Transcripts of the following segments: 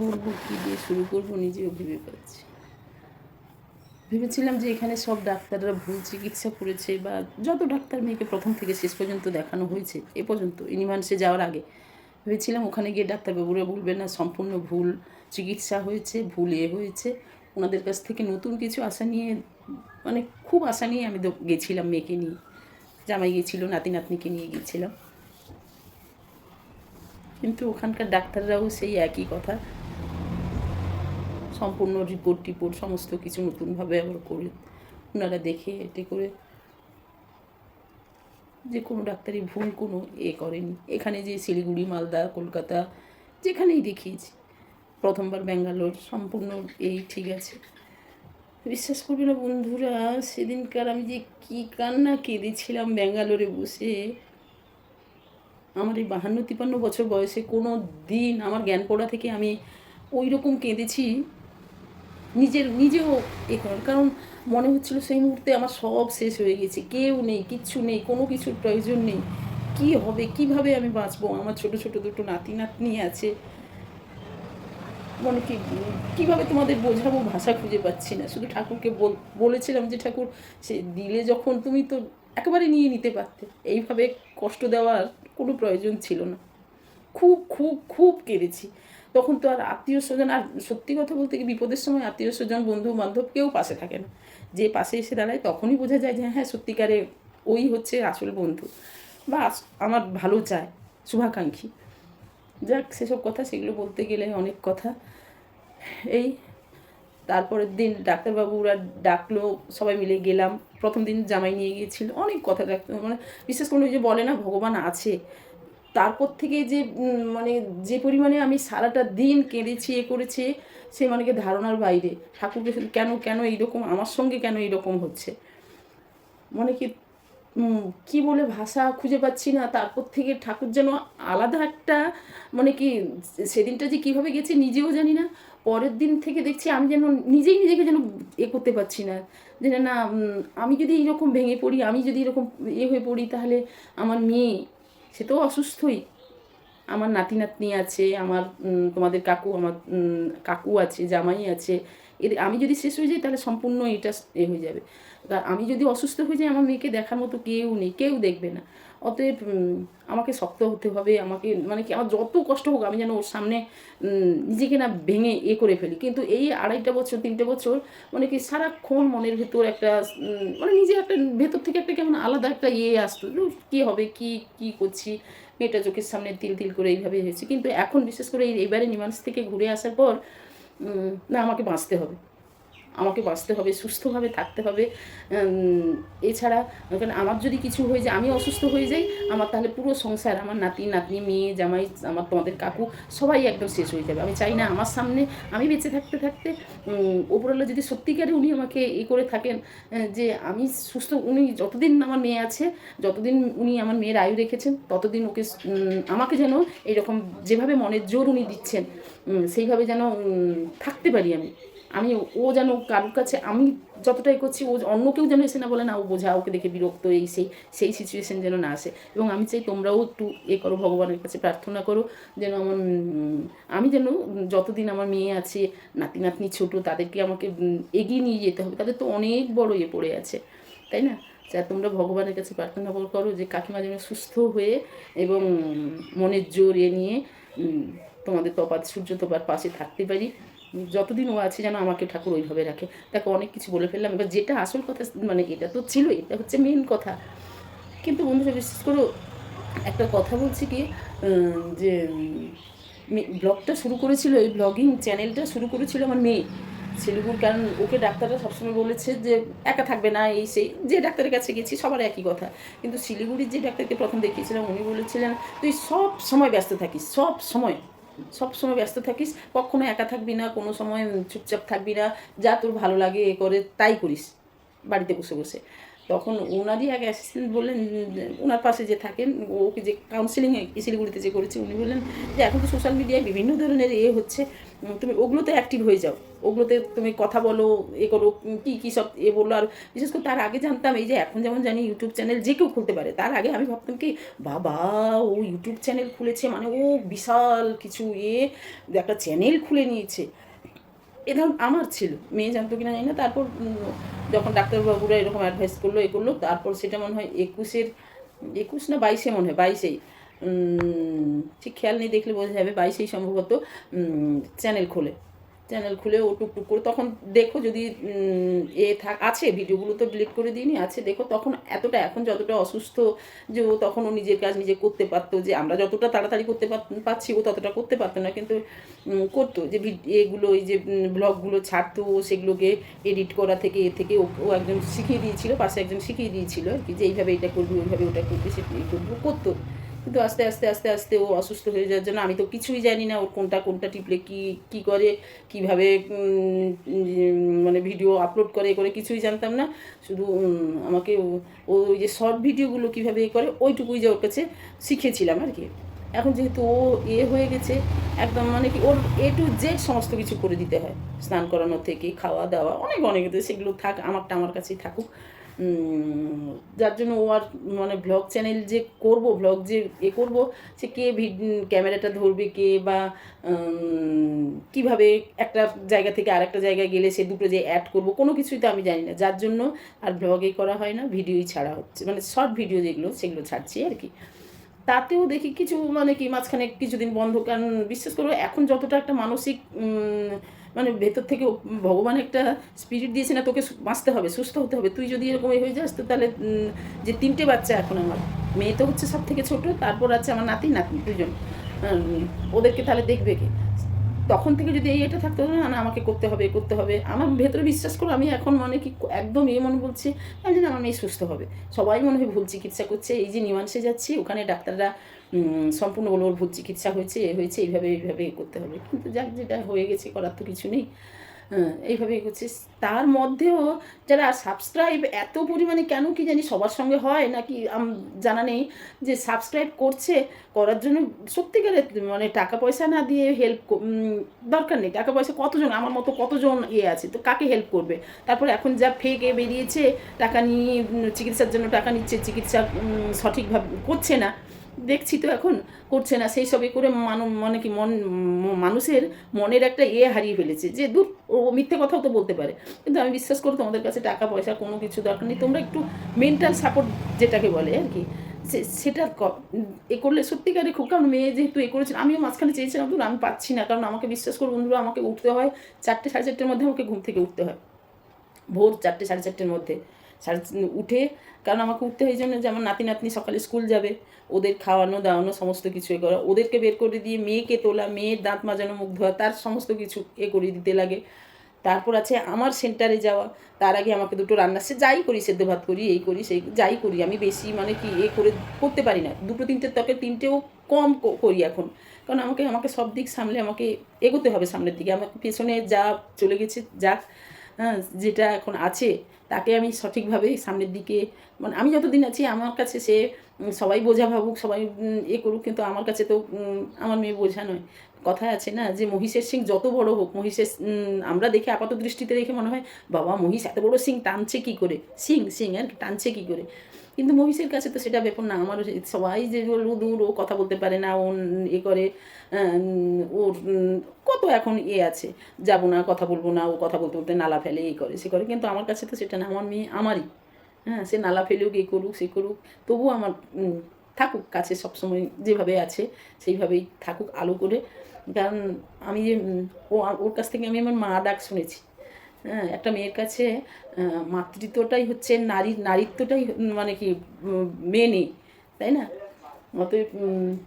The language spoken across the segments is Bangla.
বলব কী দিয়ে শুরু করব নিজেও ভেবে পাচ্ছি। ভেবেছিলাম যে এখানে সব ডাক্তাররা ভুল চিকিৎসা করেছে বা যত ডাক্তার মেয়েকে প্রথম থেকে শেষ পর্যন্ত দেখানো হয়েছে, এ পর্যন্ত ইনিমানসে যাওয়ার আগে। ভেবেছিলাম ওখানে গিয়ে ডাক্তারবাবুরা বলবেন না, সম্পূর্ণ ভুল চিকিৎসা হয়েছে, ভুল এ হয়েছে। ওনাদের কাছ থেকে নতুন কিছু আশা নিয়ে মানে খুব আশা নিয়ে আমি গেছিলাম মেয়েকে নিয়ে। জামাই গিয়েছিল নাতি নাতনিকে নিয়ে গিয়েছিলাম কিন্তু ওখানকার ডাক্তাররাও সেই একই কথা। সম্পূর্ণ রিপোর্ট টিপোর্ট সমস্ত কিছু নতুনভাবে আবার করে ওনারা দেখে এতে করে যে কোনো ডাক্তারই ভুল কোনো এ করেনি। এখানে যে শিলিগুড়ি, মালদা, কলকাতা যেখানেই দেখিয়েছি, প্রথমবার ব্যাঙ্গালোর, সম্পূর্ণ এই ঠিক আছে। বিশ্বাস করবে না বন্ধুরা, সেদিনকার আমি যে কী কান্না কেঁদেছিলাম ব্যাঙ্গালোরে বসে। আমার এই বাহান্ন তিপান্ন বছর বয়সে কোনো দিন আমার জ্ঞান পড়া থেকে আমি ওই রকম কেঁদেছি নিজের, নিজেও এ করার। কারণ মনে হচ্ছিল সেই মুহূর্তে আমার সব শেষ হয়ে গেছে। কেউ নেই, কিচ্ছু নেই, কোনো কিছুর প্রয়োজন নেই। কি হবে, কীভাবে আমি বাঁচবো? আমার ছোট ছোট দুটো নাতি, নাতনি আছে। মানে কি, কীভাবে তোমাদের বোঝাবো? ভাষা খুঁজে পাচ্ছি না। শুধু ঠাকুরকে বল- বলেছিলাম যে, ঠাকুর, সে দিলে যখন তুমি তো একেবারে নিয়ে নিতে পারতে। এইভাবে কষ্ট দেওয়ার কোনো প্রয়োজন ছিল না। খুব খুব খুব কেঁদেছি। তখন তো আর আত্মীয় স্বজন, আর সত্যি কথা বলতে কি বিপদের সময় আত্মীয় স্বজন বন্ধু বান্ধব কেউ পাশে থাকে না। যে পাশে এসে দাঁড়ায় তখনই বোঝা যায় যে হ্যাঁ সত্যিকারে ওই হচ্ছে আসল বন্ধু। বা আমার ভালো চায়, শুভাকাঙ্ক্ষী। যাক, সেসব কথা, সেগুলো বলতে গেলে অনেক কথা। এই তারপরের দিন ডাক্তারবাবুরা ডাকলো, সবাই মিলে গেলাম। প্রথম দিন জামাই নিয়ে গিয়েছিল, অনেক কথা ডাক্তার মানে বিশেষ করে ওই যে বলে না, ভগবান আছে। তারপর থেকে যে মানে যে পরিমাণে আমি সারাটা দিন কেঁদেছি, এ করেছি, সে মানে ধারণার বাইরে। ঠাকুরকে কেন কেন এইরকম, আমার সঙ্গে কেন এইরকম হচ্ছে? মানে কি কি বলে ভাষা খুঁজে পাচ্ছি না, তারপর থেকে ঠাকুর যেন আলাদা একটা মানে কি, সেদিনটা যে কীভাবে গেছে নিজেও জানি না। পরের দিন থেকে দেখছি আমি যেন নিজেই নিজেকে যেন এ করতে পারছি না। যে না আমি যদি এইরকম ভেঙে পড়ি, আমি যদি এরকম এ হয়ে পড়ি, তাহলে আমার মেয়ে, সে তো অসুস্থই। আমার নাতি নাতনি আছে, আমার তোমাদের কাকু, আমার কাকু আছে, জামাই আছে। এর আমি যদি শেষ হয়ে যাই, তাহলে সম্পূর্ণ এটা এ হয়ে যাবে। আমি যদি অসুস্থ হয়ে যাই, আমার মেয়েকে দেখার মতো কেউ নেই, কেউ দেখবে না। অতএব আমাকে শক্ত হতে হবে, আমাকে মানে কি, আমার যত কষ্ট হোক, আমি যেন ওর সামনে নিজেকে না ভেঙে এ করে ফেলি। কিন্তু এই আড়াইটা বছর, তিনটে বছর মানে কি, সারাক্ষণ মনের ভেতর একটা মানে নিজে একটা, ভেতর থেকে একটা কেমন আলাদা একটা ইয়ে আসতো কী হবে, কি কি করছি? মেয়েটা চোখের সামনে তিল তিল করে এইভাবে হয়েছে। কিন্তু এখন, বিশেষ করে এই, এবারে নিমান্স থেকে ঘুরে আসার পর না আমাকে বাঁচতে হবে। আমাকে বাঁচতে হবে, সুস্থভাবে থাকতে হবে। এছাড়া কারণ আমার যদি কিছু হয়ে যায়, আমি অসুস্থ হয়ে যাই, আমার তাহলে পুরো সংসার, আমার নাতি, নাতনি, মেয়ে, জামাই, আমার তোমাদের কাকু সবাই একদম শেষ হয়ে যাবে। আমি চাই না আমার সামনে আমি বেঁচে থাকতে থাকতে ওপরওয়ালা যদি সত্যিকারে উনি আমাকে এ করে থাকেন যে আমি সুস্থ, উনি যতদিন আমার মেয়ে আছে, যতদিন উনি আমার মেয়ের আয়ু রেখেছেন, ততদিন ওকে আমাকে যেন এরকম যেভাবে মনের জোর উনি দিচ্ছেন সেইভাবে যেন থাকতে পারি আমি। আমি, ও যেন কারোর কাছে, আমি যতটাই করছি, ও অন্য কেউ যেন এসে না বলে, না, ও বোঝা, ওকে দেখে বিরক্ত এই সেই সেই সিচুয়েশন যেন না আসে। এবং আমি চাই তোমরাও একটু এ করো, ভগবানের কাছে প্রার্থনা করো, যেন আমার আমি যেন যতদিন আমার মেয়ে আছে, নাতি, নাতনি ছোটো, তাদেরকে আমাকে এগিয়ে নিয়ে যেতে হবে। তাদের তো অনেক বড় ইয়ে পড়ে আছে, তাই না? যা তোমরা ভগবানের কাছে প্রার্থনা করো যে, কাকিমা যেন সুস্থ হয়ে এবং মনের জোর এ নিয়ে তোমাদের তপাত সূর্য তোপার পাশে থাকতে পারি। যতদিন ও আছে যেন আমাকে ঠাকুর ওইভাবে রাখে। দেখো, অনেক কিছু বলে ফেললাম। এবার যেটা আসল কথা মানে এটা তো ছিল এটা হচ্ছে মেন কথা। কিন্তু বন্ধুরা বিশেষ করে একটা কথা বলছি কি যে ব্লগটা শুরু করেছিল, এই ব্লগিং চ্যানেলটা শুরু করেছিল আমার মেয়ে। শিলিগুড়ি কারণ ওকে ডাক্তাররা সবসময় বলেছে যে, একা থাকবে না, এই সেই। যে ডাক্তারের কাছে গেছি, সবার একই কথা। কিন্তু শিলিগুড়ির যে ডাক্তারকে প্রথম দেখিয়েছিলাম, উনি বলেছিলেন, তুই সব সময় ব্যস্ত থাকিস, সব সময়। সব সময় ব্যস্ত থাকিস, কখনো একা থাকবি না, কোনো সময় চুপচাপ থাকবি না, যা তোর ভালো লাগে এ করে তাই করিস, বাড়িতে বসে বসে। তখন ওনারই এক অ্যাসিস্ট্যান্ট বললেন, ওনার পাশে যে থাকেন ওকে যে কাউন্সিলিং শিলিগুড়িতে যে করেছে, উনি বললেন যে, এখন তো সোশ্যাল মিডিয়ায় বিভিন্ন ধরনের এ হচ্ছে তুমি ওগুলোতে অ্যাক্টিভ হয়ে যাও। ওগুলোতে তুমি কথা বলো, এ করো কী কী সব এ বলল আর বিশেষ করে তার আগে জানতাম এই যে, এখন যেমন জানি ইউটিউব চ্যানেল যে কেউ খুলতে পারে, তার আগে আমি ভাবতাম কি, বাবা, ও ইউটিউব চ্যানেল খুলেছে মানে ও বিশাল কিছু এ, একটা চ্যানেল খুলে নিয়েছে। এরকম আমার ছিল। মেয়ে জানতো কিনা জানি না। তারপর যখন ডাক্তারবাবুরা এরকম অ্যাডভাইস করল, এ করল, তারপর সেটা মনে হয় একুশের, একুশ না বাইশে মনে হয়, বাইশেই। ঠিক খেয়াল নেই দেখলে বোঝা যাবে, বাইশেই সম্ভবত চ্যানেল খোলে। চ্যানেল খুলে ও টুকটুক করে, তখন দেখো যদি এ থাক, আছে, ভিডিওগুলো তো ডিলিট করে দিইনি, আছে, দেখো তখন এতটা, এখন যতটা অসুস্থ যে ও তখন ও নিজের কাজ নিজে করতে পারতো যে আমরা যতটা তাড়াতাড়ি করতে পার- পারছি, ও ততটা করতে পারতো না, কিন্তু করতো যে এগুলো, এই যে ব্লগগুলো ছাড়তো ও সেগুলোকে এডিট করা থেকে, এ থেকে ও একজন শিখিয়ে দিয়েছিল, পাশে একজন শিখিয়ে দিয়েছিল কি, যে এইভাবে এটা করবি, ওইভাবে ওটা করবি সেটা করব করতো। কিন্তু আস্তে আস্তে আস্তে আস্তে ও অসুস্থ হয়ে যাওয়ার জন্য আমি তো কিছুই জানি না ওর কোনটা কোনটা টিপলে কি কি করে, কীভাবে মানে ভিডিও আপলোড করে করে কিছুই জানতাম না। শুধু আমাকে ও- ওই যে শর্ট ভিডিওগুলো কীভাবে এ করে, ওইটুকুই যে ওর কাছে শিখেছিলাম আর কি। এখন যেহেতু ও এ হয়ে গেছে, একদম মানে কি ওর এ টু জেড সমস্ত কিছু করে দিতে হয়। স্নান করানো থেকে খাওয়া দাওয়া অনেক অনেক, সেগুলো থাক, আমারটা আমার কাছেই থাকুক। যার জন্য ও আর মানে ব্লগ চ্যানেল যে করব ব্লগ যে এ করব, সে কে ক্যামেরাটা ধরবে, কে বা কীভাবে একটা জায়গা থেকে আরেকটা জায়গায় গেলে সে দুটো যে অ্যাড করব, কোনো কিছুই তো আমি জানি না। যার জন্য আর ব্লগই করা হয় না ভিডিওই ছাড়া হচ্ছে। মানে শর্ট ভিডিও যেগুলো, সেগুলো ছাড়ছি আর কি। তাতেও দেখি কিছু মানে কি, মাঝখানে কিছুদিন বন্ধ, কারণ বিশ্বাস করব এখন যতটা একটা মানসিক মানে ভেতর থেকে ভগবান একটা স্পিরিট দিয়েছে না, তোকে বাঁচতে হবে, সুস্থ হতে হবে। তুই যদি এরকম হয়ে যাস, তো তাহলে যে তিনটে বাচ্চা এখন আমার, মেয়ে তো হচ্ছে সব থেকে ছোটো, তারপর আছে আমার নাতি, নাতনি দুজন। ওদেরকে তাহলে দেখবে কে? তখন থেকে যদি এই এটা থাকতো, না না, আমাকে করতে হবে করতে হবে। আমার ভেতরে বিশ্বাস করো, আমি এখন মনে কি একদম এই মনে বলছি, আমি জানি আমার মেয়ে সুস্থ হবে। সবাই মনে হয় ভুল চিকিৎসা করছে, এই যে নিমানসে যাচ্ছি, ওখানে ডাক্তাররা সম্পূর্ণ বলব ভুল চিকিৎসা হয়েছে, এ হয়েছে, এইভাবে এইভাবে করতে হবে। কিন্তু যাক, যেটা হয়ে গেছে, করার তো কিছু নেই। হ্যাঁ, এইভাবেই করছে তার মধ্যেও যারা সাবস্ক্রাইব এত পরিমাণে কেন কি জানি সবার সঙ্গে হয় নাকি আম- জানা নেই যে সাবস্ক্রাইব করছে করার জন্য সত্যিকারের মানে টাকা পয়সা না দিয়ে হেল্প দরকার নেই। টাকা পয়সা কতজন আমার মতো কতজন ইয়ে আছে তো কাকে হেল্প করবে? তারপর এখন যা ফেকে বেরিয়েছে টাকা নিয়ে চিকিৎসার জন্য টাকা নিচ্ছে চিকিৎসা সঠিকভাবে করছে না দেখছি তো এখন, করছে না, সেই সবই করে মানুষ মানে কি, মন মানুষের মনের একটা ইয়ে হারিয়ে ফেলেছে যে দূর ও মিথ্যে কথাও তো বলতে পারে। কিন্তু আমি বিশ্বাস করি তোমাদের কাছে টাকা, পয়সা কোনো কিছু দরকার নেই। তোমরা একটু মেন্টাল সাপোর্ট যেটাকে বলে আর কি সেটা এ করলে সত্যিকারে খুব, কারণ মেয়ে যেহেতু এ করেছিল, আমিও মাঝখানে চেয়েছিলাম কিন্তু আমি পাচ্ছি না, কারণ আমাকে বিশ্বাস করো বন্ধুরা, আমাকে উঠতে হয় চারটে, সাড়ে চারটের মধ্যে আমাকে ঘুম থেকে উঠতে হয়। ভোর চারটে, সাড়ে চারটের মধ্যে। সাড়ে উঠে। কারণ আমাকে উঠতে হয় জন্য যে আমার নাতি নাতনি সকালে স্কুল যাবে, ওদের খাওয়ানো, দাওয়ানো, সমস্ত কিছু এ করা। ওদেরকে বের করে দিয়ে মেয়েকে তোলা, মেয়ের দাঁত মাজানো, মুখ ধোয়া, তার সমস্ত কিছু এ করে দিতে লাগে। তারপর আছে আমার সেন্টারে যাওয়া। তার আগে আমাকে দুটো রান্না, সে যাই করি, সেদ্ধ ভাত করি, এই করি, সেই যাই করি। আমি বেশি মানে কি এ করে করতে পারি না। দুটো তিনটে তকে তিনটেও কম করি এখন। কারণ আমাকে আমাকে সব দিক সামলে আমাকে এগোতে হবে সামনের দিকে। আমাকে পেছনে যা চলে গেছে যাক হ্যাঁ যেটা এখন আছে তাকে আমি সঠিকভাবে সামনের দিকে মানে আমি যতদিন আছি, আমার কাছে সে সবাই বোঝা ভাবুক, সবাই এ করুক, কিন্তু আমার কাছে তো আমার মেয়ে বোঝা নয়। কথা আছে না যে মহিষের সিং যত বড় হোক, মহিষের আমরা দেখে আপাত দৃষ্টিতে দেখে মনে হয়, বাবা মহিষ এত বড় সিং টানছে কী করে? সিং সিং আর টানছে কী করে? কিন্তু মহিষের কাছে তো সেটা ব্যাপার না আমার সবাই যে হলো দূর, ও কথা বলতে পারে না ও এ করে ওর কত এখন এ আছে, যাব না, কথা বলব না, ও কথা বলতে বলতে নালা ফেলে এ করে, সে করে, কিন্তু আমার কাছে তো সেটা না, আমার মেয়ে আমারই। হ্যাঁ সে নালা ফেলুক, এ করুক, সে করুক তবুও আমার থাকুক কাছে সবসময় যেভাবে আছে, সেইভাবেই থাকুক আলো করে। কারণ আমি যে ওর কাছ থেকে আমি আমার মা ডাক শুনেছি। একটা মেয়ের কাছে মাতৃত্বটাই হচ্ছে নারী নারীত্বটাই মানে কি মেনে তাই না? অতএব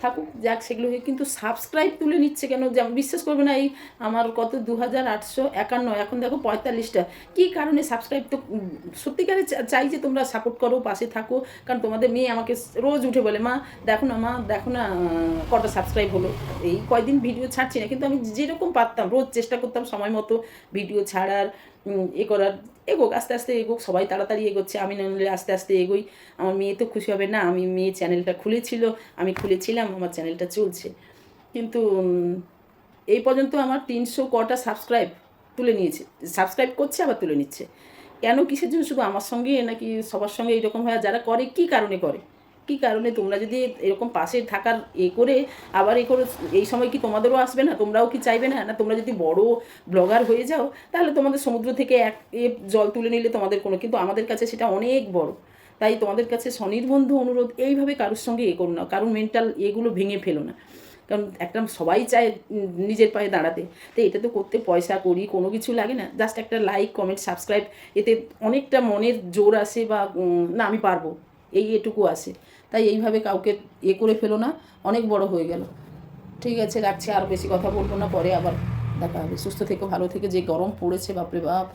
থাকুক, যাক, সেগুলো কিন্তু সাবস্ক্রাইব তুলে নিচ্ছে কেন? বিশ্বাস করবে না এই আমার কত? দু হাজার আটশো একান্ন। এখন দেখো পঁয়তাল্লিশটা। কী কারণে সাবস্ক্রাইব তো সত্যিকারে চাই যে তোমরা সাপোর্ট করো, পাশে থাকো। কারণ তোমাদের মেয়ে আমাকে রোজ উঠে বলে, মা, দেখো না, মা, দেখো না কটা সাবস্ক্রাইব হলো? এই কয়দিন ভিডিও ছাড়ছি না। কিন্তু আমি যেরকম পারতাম, রোজ চেষ্টা করতাম সময় মতো ভিডিও ছাড়ার। এ করার, এগোক, আস্তে আস্তে এগোক, সবাই তাড়াতাড়ি এগোচ্ছে, আমি না নিলে আস্তে আস্তে এগোই। আমার মেয়ে তো খুশি হবে না, আমি মেয়ে চ্যানেলটা খুলেছিল, আমি খুলেছিলাম, আমার চ্যানেলটা চলছে। কিন্তু এই পর্যন্ত আমার তিনশো কটা সাবস্ক্রাইব তুলে নিয়েছে। সাবস্ক্রাইব করছে, আবার তুলে নিচ্ছে। কেন কিসের জন্য? শুধু আমার সঙ্গে নাকি সবার সঙ্গে এরকম হয়? যারা করে, কি কারণে করে? কি কারণে তোমরা যদি এরকম পাশে থাকার এ করে আবার এ করে এই সময় কি তোমাদেরও আসবে না? তোমরাও কি চাইবে না? না, তোমরা যদি বড় ব্লগার হয়ে যাও, তাহলে তোমাদের সমুদ্র থেকে এক এ জল তুলে নিলে তোমাদের কোনো, কিন্তু আমাদের কাছে সেটা অনেক বড়। তাই তোমাদের কাছে স্বনির্বন্ধ অনুরোধ, এইভাবে কারোর সঙ্গে এ করো না। কারণ মেন্টাল এগুলো ভেঙে ফেলো না। কারণ একটা সবাই চায় নিজের পায়ে দাঁড়াতে। তো এটা তো করতে পয়সা করি, কোনো কিছু লাগে না। জাস্ট একটা লাইক কমেন্ট সাবস্ক্রাইব এতে অনেকটা মনের জোর আসে বা না, আমি পারব। এই এটুকু আসে। তাই এইভাবে কাউকে এ করে ফেলো না, অনেক বড় হয়ে গেল। ঠিক আছে, রাখছি, আর বেশি কথা বলব না, পরে আবার দেখা হবে। সুস্থ থেকে, ভালো থেকে, যে গরম পড়েছে, বাপরে বাপ।